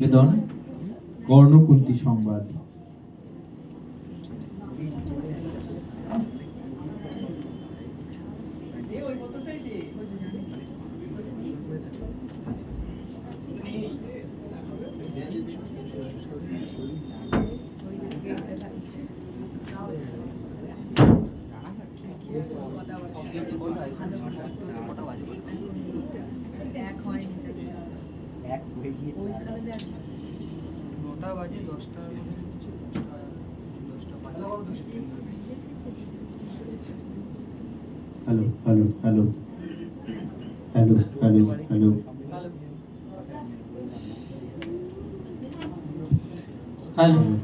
নিবেদন কর্ণকুন্তি সংবাদ। নটা বাজে দশটা hello hello hello hello hello hello hello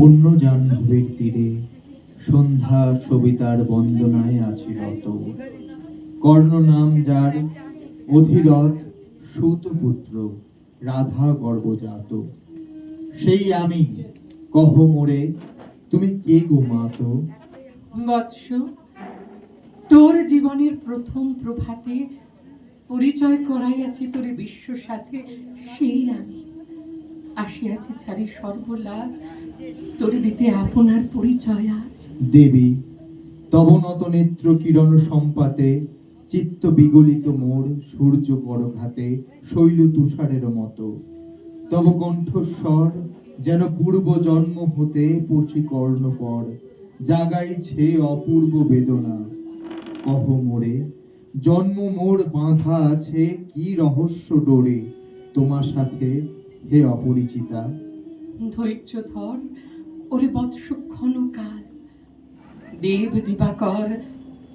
পূর্ণ জাহ্নবীর তীরে সন্ধ্যা সবিতার বন্দনায় আছি রত। কর্ণ নাম যার, অধিরথ সুতপুত্র রাধা গর্ভজাত সেই আমি, কহ মোরে, তুমি কে গো বৎস, তোর জীবনের প্রথম প্রভাতে পরিচয় করাইয়াছি তোর বিশ্ব সাথে সেই আমি। আসিয়াছি ছাড়ি সর্বলাজ দেবী তব নত নেত্র কিরণ সম্পাতে চিত্ত বিগলিত মোর সূর্য পরঘাতে শৈল তুষারের মতো। তব কণ্ঠস্বর যেন পূর্ব জন্ম হতে পশি কর্ণপর, জাগাইছে অপূর্ব বেদনা। কহ মোরে, জন্ম মোর বাঁধা আছে কি রহস্য ডোরে? তোমার সাথে হে অপরিচিতা ধৈর্য ধর ওরে বৎস ক্ষণকাল। দেব দিবাকর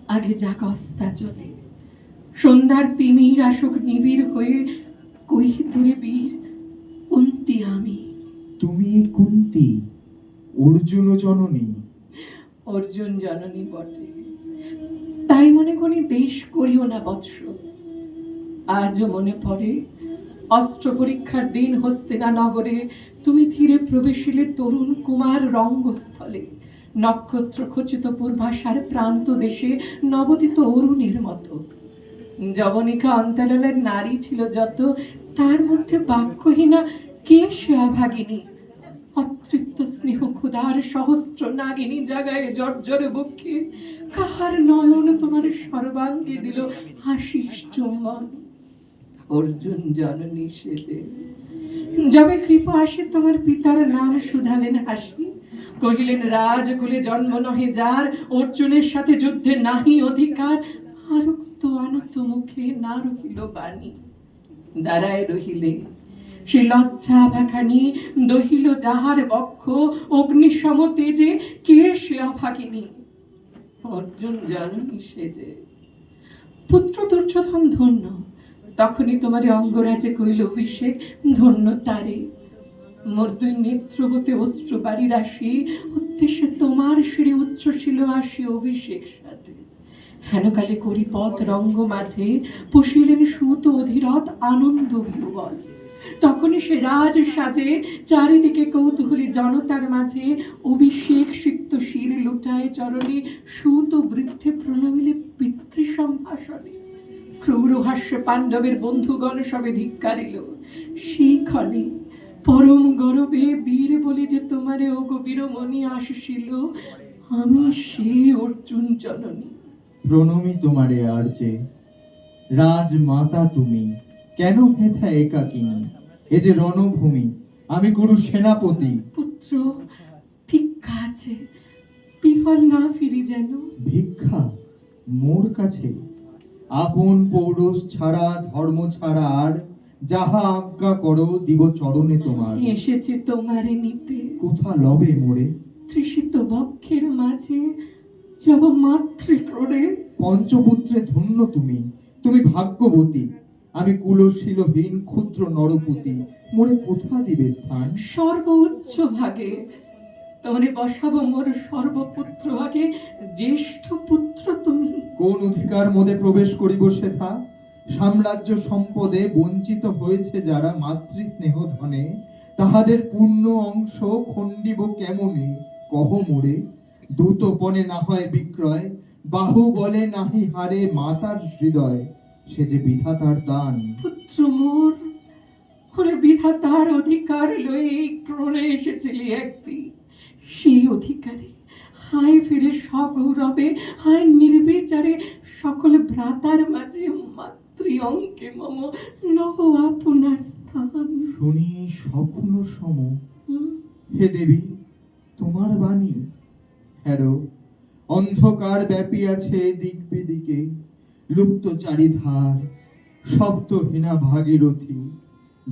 আগে যাক অস্তা চলে সন্ধ্যার তিমির আসুক নিবিড় হয়ে কই দূরে বীর কুন্তি আমি। তুমি কুন্তি অর্জুন জননী। অর্জুন জননী বটে। তাই মনে করি দেশ করিও না বৎস। আজও মনে পড়ে অস্ত্র পরীক্ষার দিন হস্তিনা নগরে, তুমি ধীরে প্রবেশিলে তরুণ কুমার রঙ্গস্থলে। নক্ষত্র খচিত পূর্বাশার প্রান্ত দেশে নবদিত অরুণের মতো। যবনিকা অন্তরালের নারী ছিল যত, তার মধ্যে বাক্যহীনা কে সে অভাগিনী? অতৃপ্ত স্নেহ ক্ষুধার সহস্র নাগিনী জাগায় জর্জরে বক্ষে কাহার নয়ন তোমার সর্বাঙ্গে দিল হাসিস চুম্বন? অর্জুন জননী সেজে যবে কৃপা আসে তোমার পিতার নাম শুধালেন হাসি। কহিলেন রাজকুলে জন্ম নহে যার অর্জুনের সাথে যুদ্ধে নাহি অধিকার। আরক্ত আনত মুখে না রহিল বাণী। দাঁড়ায় রহিলে। সে লজ্জা ভাখানি দহিল যাহার বক্ষ অগ্নিসম তেজে কে সে অভাগিনী। অর্জুন জননী সেজে পুত্র দুর্যোধন ধন্য। তখনই তোমার অঙ্গরাজে কইল অভিষেক, ধন্য তারে। মোর দুই নেত্র হতে অস্ত্র বাড়ি রাশি, উদ্দেশ্যে তোমার শিরে উচ্ছ্বসিল আসি অভিষেক সাথে। হেনকালে করি পথ রঙ্গ মাঝে পুষিলেন সুত অধিরথ আনন্দ বিহবল। তখনই সে রাজ সাজে, চারিদিকে কৌতূহলী জনতার মাঝে অভিষেক সিক্ত শির লুটায় চরণে সুত বৃদ্ধে প্রণমিলে পিতৃ সম্ভাষণে ক্রূর হাস্য পাণ্ডবের বন্ধুগণ সবে ধিক্কারিল সেই ক্ষণে পরম গরবে বীর বলি যে তোমারে ও গভীর মনি আসিছিল আমি সে অর্জুন জননী। প্রণমি তোমারে আর যে রাজ মাতা তুমি কেন হেথা একাকিনী? এ যে রণভূমি আমি গুরু সেনাপতি। পুত্র ভিক্ষা আছে বিফল না ফিরি যেন। ভিক্ষা মোর কাছে আপন পৌরস ছাড়া ধর্ম ছাড়া আর যাহা আজ্ঞা করো দিব চরণে তোমার। এসেছে তোমারে নিতে। কোথা লবে মোরে? তৃষিত বক্ষের মাঝে যাব মাতৃক্রোড়ে। পঞ্চপুত্রে ধন্য তুমি তুমি ভাগ্যবতী। আমি কুলশীলহীন ক্ষুদ্র নরপতি মোরে কোথা দিবে স্থান? সর্ব উচ্চ ভাগে তোমারে বসাবো মোর সর্বপুত্র ভাগে জ্যেষ্ঠ পুত্র তুমি। কোন অধিকার মধ্যে প্রবেশ করিব সেথা? সাম্রাজ্য সম্পদে বঞ্চিত হয়েছে যারা মাতৃস্নেহ ধনে তাহাদের পূর্ণ অংশ খণ্ডিব কেমনে? কহ মোরে দ্রুতপণে না হয় বিক্রয় বাহু বলে নাহি হারে মাতার হৃদয়। সে যে বিধাতার দান। পুত্র মোর ওরে বিধাতার অধিকার লয়ে ক্রণে এসেছিলি একদিন। সেই অধিকারে। হায় ফিরে সগৌরবে হায় নির্বিচারে সকল ভ্রাতার মাঝে মাতৃ অঙ্কে মম নহ আপনার স্থান। শুনি স্বপ্ন সম? হে দেবী তোমার বাণী। হ্যারো অন্ধকার ব্যাপী আছে দিক বিদিকে লুপ্ত চারিধার শব্দহীনা ভাগীরথী।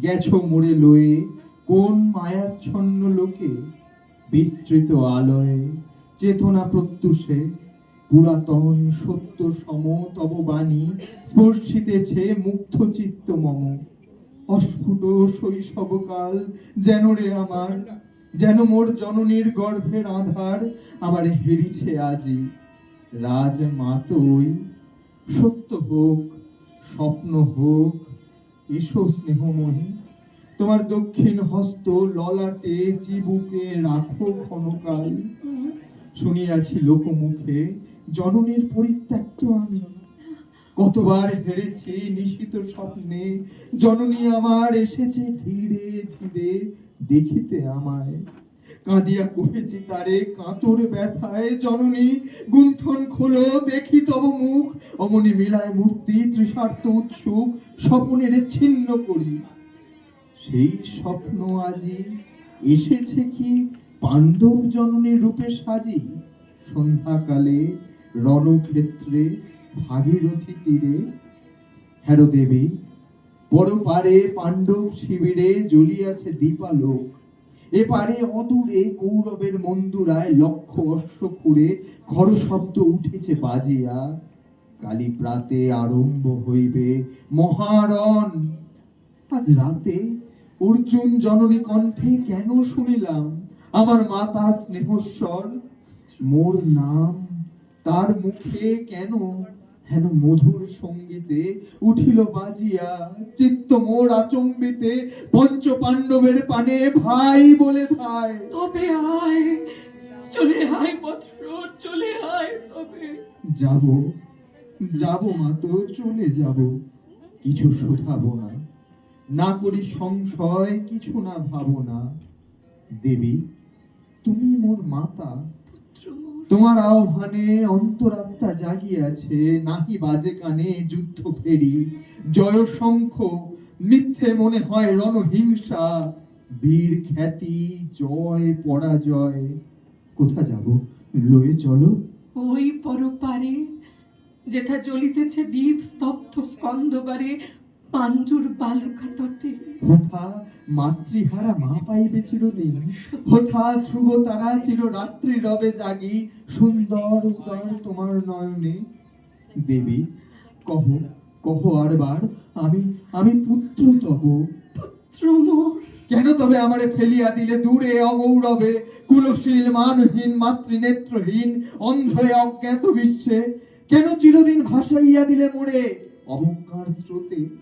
গেছো মোড়ে লয়ে কোন মায়াচ্ছন্ন লোকে? বিস্তৃত আলয়ে, চেতনা প্রত্যুষে, পুরাতন সত্য সম তব বাণী স্পর্শিতেছে মুগ্ধ চিত্ত মম। অস্ফুট শৈশবকাল যেন রে আমার, যেন মোর জননীর গর্ভের আধার আমার হেরিছে আজি। রাজ মাতই সত্য হোক, স্বপ্ন হোক, এসো স্নেহময়ী। তোমার দক্ষিণ হস্ত ললাটে চিবুকে রাখো ক্ষণকাল? শুনিয়াছি লোকমুখে, জননীর পরিত্যক্ত আমি কতবার হেরেছি নিশিত স্বপ্নে, জননী আমার এসেছে ধীরে ধীরে দেখিতে আমায়। কাঁদিয়া কহেছি তারে কাতর ব্যথায়, জননী গুণ্ঠন খোলো, দেখি তব মুখ। অমনি মিলায় মূর্তি, তৃষার্ত উৎসুক, স্বপনের ছিন্ন করি। সেই স্বপ্ন আজি এসেছে কি পাণ্ডব জননীর রূপে সাজি? সন্ধ্যাকালে রণক্ষেত্রে ভাগীরথী তীরে। হ্যারো দেবী বড় পারে পাণ্ডব শিবিরে জ্বলিয়াছে দীপালোক। এ পারে অদূরে কৌরবের মন্দুরায় লক্ষ অশ্ব খুঁড়ে খর শব্দ উঠেছে বাজিয়া। কালী প্রাতে আরম্ভ হইবে মহারণ। আজ রাতে অর্জুন জননী কণ্ঠে কেন শুনিলাম? আমার মাতার স্নেহস্বর মোর নাম তার মুখে কেন হেন মধুর সঙ্গীতে উঠিল বাজিয়া? চিত্ত মোর আচম্বিতে পঞ্চ পাণ্ডবের পানে ভাই বলে ধায়। তবে আয় চলে আয় বৎস চলে আয় তবে। যাব যাব মা তো চলে যাব কিছু শোধাবো না। না করি সংশয় কিছু না ভাবো না। দেবী তুমি মোর মাতা। তোমার আহ্বানে অন্তরাত্মা জাগিয়াছে নাহি বাজে কানে যুদ্ধ ফেরি। জয় শঙ্খ মিথ্যে মনে হয় রণহিংসা। বীর খ্যাতি জয় পরাজয়। কোথা যাব? লয়ে চলো। ওই পরপারে যেথা জ্বলিতেছে দ্বীপ স্তব্ধ স্কন্দবারে পাঞ্জুর বালুকা তটে। হোথা মাতৃহারা মা পাইবে চিরদিন। হোথা ধ্রুব তারা চির রাত্রি রবে জাগি। সুন্দর উদর তোমার নয়নে। দেবী কহ কহ আরবার আমি আমি পুত্র তব। পুত্র মোর। কেন তবে আমারে ফেলিয়া দিলে দূরে অগৌরবে? কুলশীল মানহীন মাতৃনেত্রহীন অন্ধে অজ্ঞাত বিশ্বে। কেন চিরদিন ভাসাইয়া দিলে মোরে? অবজ্ঞার স্রোতে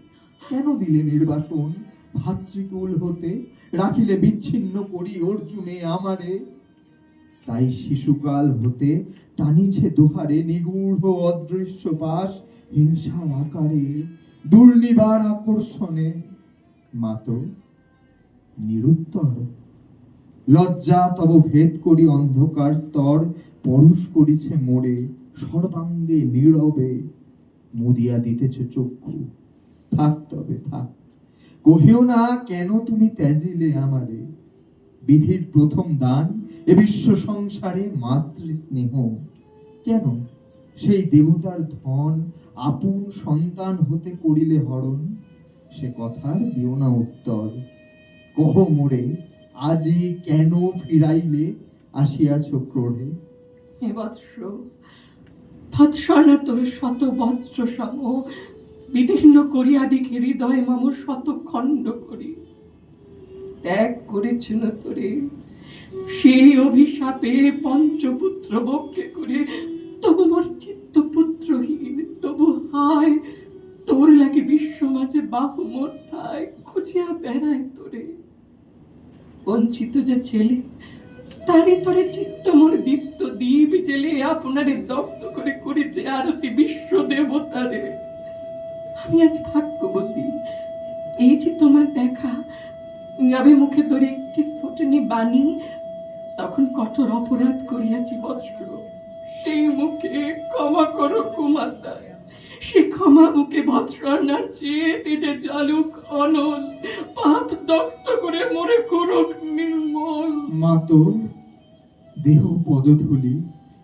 কেন দিলে নির্বাসন? ভাতৃকুল হতে রাখিলে বিচ্ছিন্ন করি অর্জুনে আমারে। তাই শিশুকাল হতে টানিছে দুহারে নিগূঢ় অদৃশ্য পাশ হিংসার আকারে, দুর্নিবার আকর্ষণে। মাত, নিরুত্তর। লজ্জা তব ভেদ করি অন্ধকার স্তর, পরশ করিছে মোড়ে, সর্বাঙ্গে নীরবে। মুদিয়া দিতেছে চক্ষু। থাক তবে থাক। কহিও না, কেন তুমি ত্যাজিলে আমারে? বিধির প্রথম দান এ বিশ্ব সংসারে মাতৃ স্নেহ কেন? সেই দেবতার ধন আপন সন্তান হতে করিলে হরণ। সে কথার দিও না উত্তর। কহ মোরে, আজি কেন ফিরাইলে আসিয়াছ ক্রোড়ে হে বৎস ভৎসনা তোর শত বজ্র সম বিদীর্ণ করিয়া দিকে হৃদয় মাম শত খণ্ড করি। ত্যাগ করেছিল তোরে। সেই অভিশাপে পঞ্চপুত্র বক্ষে করে তবু মোর চিত্ত পুত্রহীন তবু হায়, তোর লাগে বিশ্ব মাঝে বাহু মোর্থায় খুঁজিয়া বেড়ায় তোরে। বঞ্চিত যে ছেলে তারে তোরে চিত্ত মোর দীপ্ত দ্বীপ জেলে আপনারে দগ্ধ করে করেছে আরতি বিশ্ব দেবতারে। আমি আজ ভাগ্যবতী। এই যে তোমার দেখা যাবে মুখে তোরে একটি ফুটনি বাণী তখন কঠোর অপরাধ করিয়াছি বৎস সেই মুখে ক্ষমা করো কুমাতা সে ক্ষমা মুখে ভৎসনার চেয়ে তেজে জালুক অনল পাপ দগ্ধ করে মরে করুক নির্মল। মাতো দেহ পদধূলি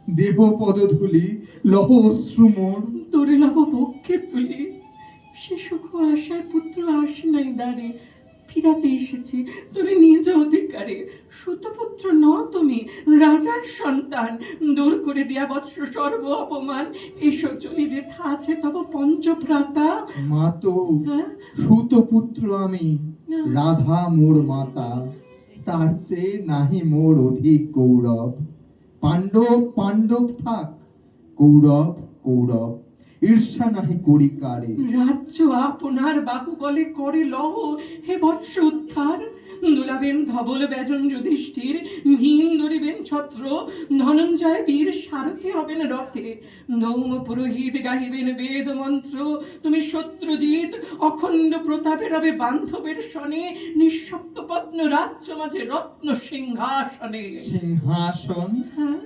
দেহ পদধূলি লহ অশ্রুমোর তোরে লাভ পক্ষে তুলি। সে সুখ আশায় পুত্র আসে নাই দাঁড়ে ফিরাতে এসেছে তোরে নিজ অধিকারে। সুতপুত্র ন তুমি রাজার সন্তান। দূর করে দিয়া বৎস সর্ব অপমান। এসো চলি যে আছে তব পঞ্চভ্রাতা। মাতো হ্যাঁ? সুত পুত্র আমি রাধা মোর মাতা। তার চেয়ে নাহি মোর অধিক গৌরব। পাণ্ডব পাণ্ডব থাক কৌরব কৌরব ঈর্ষা নাহি করি কারে। রাজ্য আপনার বাহুবলে করে লহ হে বৎস উদ্ধার। দুলাবেন ধবল ব্যজন যুধিষ্ঠির ভীম ধরিবেন ছত্র ধনঞ্জয় বীর সারথি হবেন রথে। ধৌম পুরোহিত গাহিবেন বেদ মন্ত্র তুমি শত্রুজিৎ অখণ্ড প্রতাপে রবে বান্ধবের সনে নিঃশব্দ পত্ন রাজ্য মাঝে রত্ন সিংহাসনে। সিংহাসন? হ্যাঁ।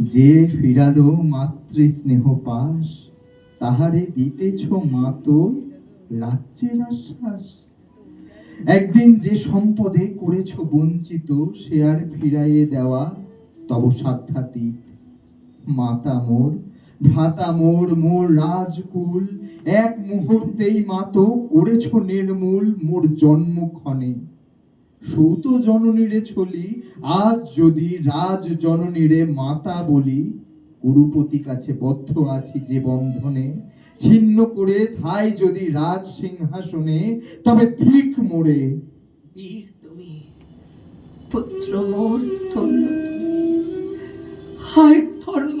যে ফিরালো মাতৃ স্নেহ পাশ তাহারে দিতেছ মাতো রাজ্যের আশ্বাস। একদিন যে সম্পদে করেছ বঞ্চিত, সে আর ফিরাইয়ে দেওয়া তব সাধ্যাতীত। মাতা মোর, ভ্রাতা মোর মোর রাজকুল, এক মুহূর্তেই মাতো করেছ নির্মূল মোর জন্মক্ষণে। সৌত জননীরে ছলি আজ যদি রাজ জননীরে মাতা বলি, কুরুপতি কাছে বদ্ধ আছি যে বন্ধনে, ছিন্ন করে থাই যদি রাজ সিংহাসনে, তবে ঠিক মোড়ে। বীর তুমি, পুত্র মোর ধন্য হায় ধর্ম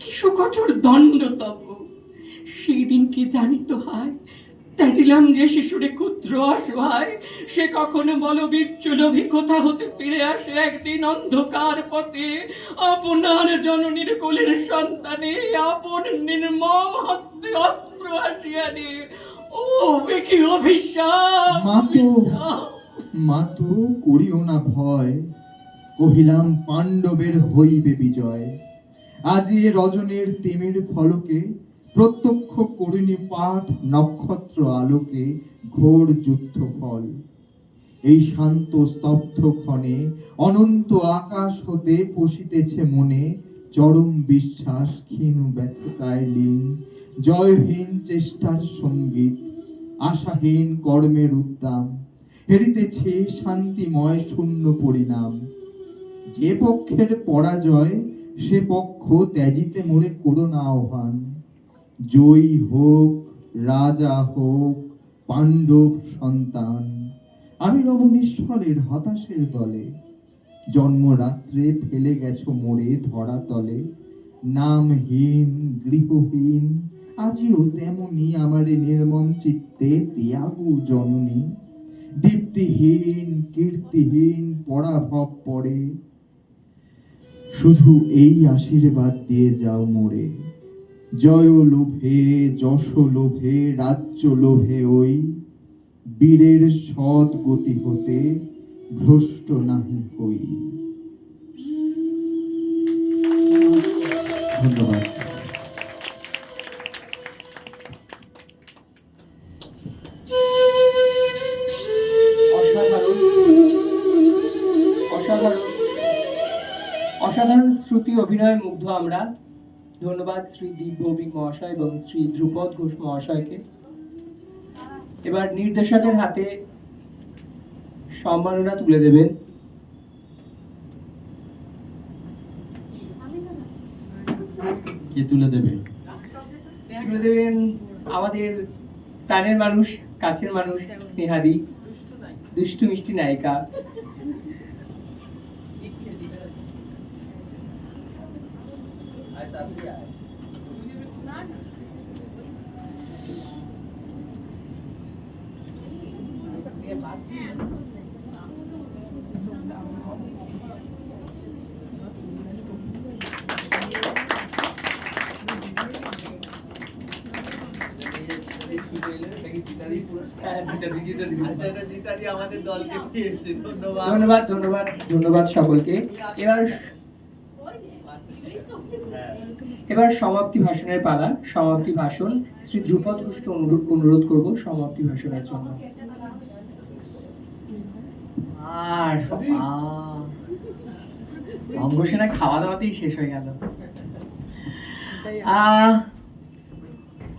কি সুকঠোর দণ্ড তব সেই দিন কি জানিত হায় ত্যাজিলাম যে শিশুরে ক্ষুদ্র অসহায়। সে কখনো বলবীর চুলভি কোথা হতে ফিরে আসে একদিন অন্ধকার পথে। আপনার জননীর কোলের সন্তানে আপন নির্মম হস্তে অস্ত্র আসিয়ানে ও কি অভিশাপ? মা তো- অভিশাপ। মাতো করিও না ভয়। কহিলাম, পাণ্ডবের হইবে বিজয়। আজি রজনীর তিমির ফলকে প্রত্যক্ষ করিনি পাঠ নক্ষত্র আলোকে ঘোর যুদ্ধ ফল এই শান্ত স্তব্ধ ক্ষণে অনন্ত আকাশ হতে পশিতেছে মনে, চরম বিশ্বাস, ক্ষীণ ব্যথতায় লীন। জয়হীন চেষ্টার সংগীত, আশাহীন কর্মের উদ্দাম, হেরিতেছে শান্তিময় শূন্য পরিণাম। যে পক্ষের পরাজয়, সে পক্ষ ত্যাজিতে মোরে করোনা আহ্বান। জয়ী হোক, রাজা হোক, পাণ্ডব সন্তান। আমি রমণীশ্বরের হতাশের দলে। জন্মরাত্রে ফেলে গেছো মোরে ধরা তলে। নামহীন, গৃহহীন, আজিও তেমনি আমারে নির্মম চিত্তে ত্যাগু জননী। দীপ্তিহীন, কীর্তিহীন, পরাভব পড়ে শুধু এই আশীর্বাদ দিয়ে যাও মোরে। জয় লোভে, যশ লোভে, রাজ্য লোভে ওই। বীরের সৎ গতি হতে ভ্রষ্ট নাহি হই ধন্যবাদ। অসাধারণ শ্রুতি অভিনয়ে মুগ্ধ আমরা। ধন্যবাদ শ্রী দীপ ভৌমিক মহাশয় এবং শ্রী ধ্রুপদ ঘোষ মহাশয়কে। এবার নির্দেশকের হাতে সম্মাননা তুলে দেবেন। কে তুলে দেবে? তুলে দেবেন আমাদের প্রাণের মানুষ, কাছের মানুষ, স্নেহাদি, দুষ্টু মিষ্টি নায়িকা। ধন্যবাদ ধন্যবাদ ধন্যবাদ সকলকে। এবার এবার সমাপ্তি ভাষণের পালা। সমাপ্তি ভাষণ শ্রী ধ্রুপদ ঘোষকে অনুরোধ অনুরোধ করব সমাপ্তি ভাষণের জন্য। আর অঙ্গসেনা খাওয়া দাওয়াতেই শেষ হয়ে গেল।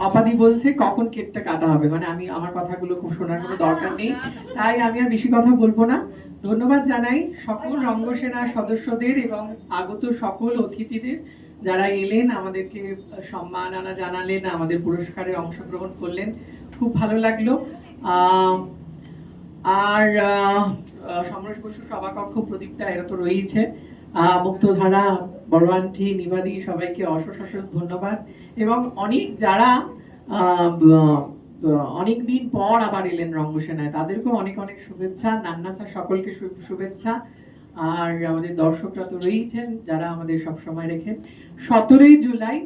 অপাদি বলছে কখন কেকটা কাটা হবে? মানে আমি আমার কথাগুলো খুব শোনার কোনো দরকার নেই। তাই আমি আর বেশি কথা বলব না। ধন্যবাদ জানাই সকল রঙ্গসেনা সদস্যদের এবং আগত সকল অতিথিদের যারা এলেন, আমাদেরকে সম্মান আনা জানালেন, আমাদের পুরস্কারে অংশগ্রহণ করলেন। খুব ভালো লাগল। আর সমরেশ বসু সভাকক্ষ প্রদীপটা এরা তো রয়েছে মুক্তধারা, বড় আন্টি, নিবাদি, সবাইকে অশেষ অশেষ ধন্যবাদ। এবং অনেক যারা অনেক দিন পর আবার এলেন রঙ্গসেনায়। তাদেরকেও অনেক অনেক শুভেচ্ছা নান্না স্যার সকলকে শুভেচ্ছা। আর আমাদের দর্শকরা তো রয়েছেন যারা আমাদের সব সময় রেখেন সতেরোই জুলাই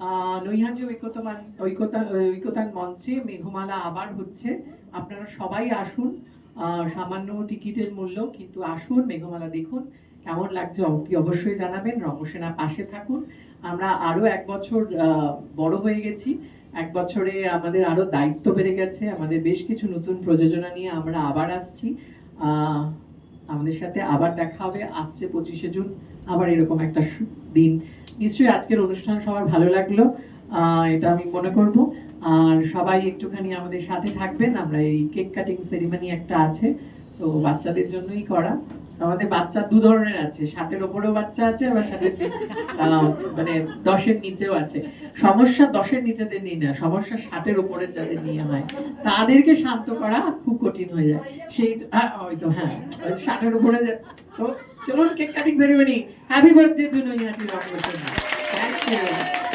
আহ, নৈহাটি ঐক্যতান ঐক্যতা ঐক্যতান মঞ্চে মেঘমালা আবার হচ্ছে। আপনারা সবাই আসুন। সামান্য টিকিটের মূল্য কিন্তু আসুন মেঘমালা দেখুন। কেমন লাগছে অতি অবশ্যই জানাবেন। রঙ্গসেনা পাশে থাকুন। আমরা আরও এক বছর বড় হয়ে গেছি। এক বছরে আমাদের আরও দায়িত্ব বেড়ে গেছে, আমাদের বেশ কিছু নতুন প্রযোজনা নিয়ে আমরা আবার আসছি। আমাদের সাথে আবার দেখা হবে, আসছে পঁচিশে জুন, আবার এরকম একটা দিন। নিশ্চয়ই আজকের অনুষ্ঠান সবার ভালো লাগল। এটা আমি মনে করব। আর সবাই একটুখানি আমাদের সাথে থাকবেন, আমরা এই কেক কাটিং সেরিমনি একটা আছে, তো বাচ্চাদের জন্যই করা। আমাদের বাচ্চা দু ধরনের আছে। ষাটের ওপরেও বাচ্চা আছে, আবার ষাটের মানে দশের নিচেও আছে। সমস্যা দশের নিচেদের নিয়ে না, সমস্যা ষাটের উপরের যাদের নিয়ে হয়, তাদেরকে শান্ত করা খুব কঠিন হয়ে যায়। সেই হ্যাঁ ওই তো হ্যাঁ ষাটের উপরে যে- তো চলুন cake cutting ceremony happy birthday to Naihati রকমের থ্যাংক ইউ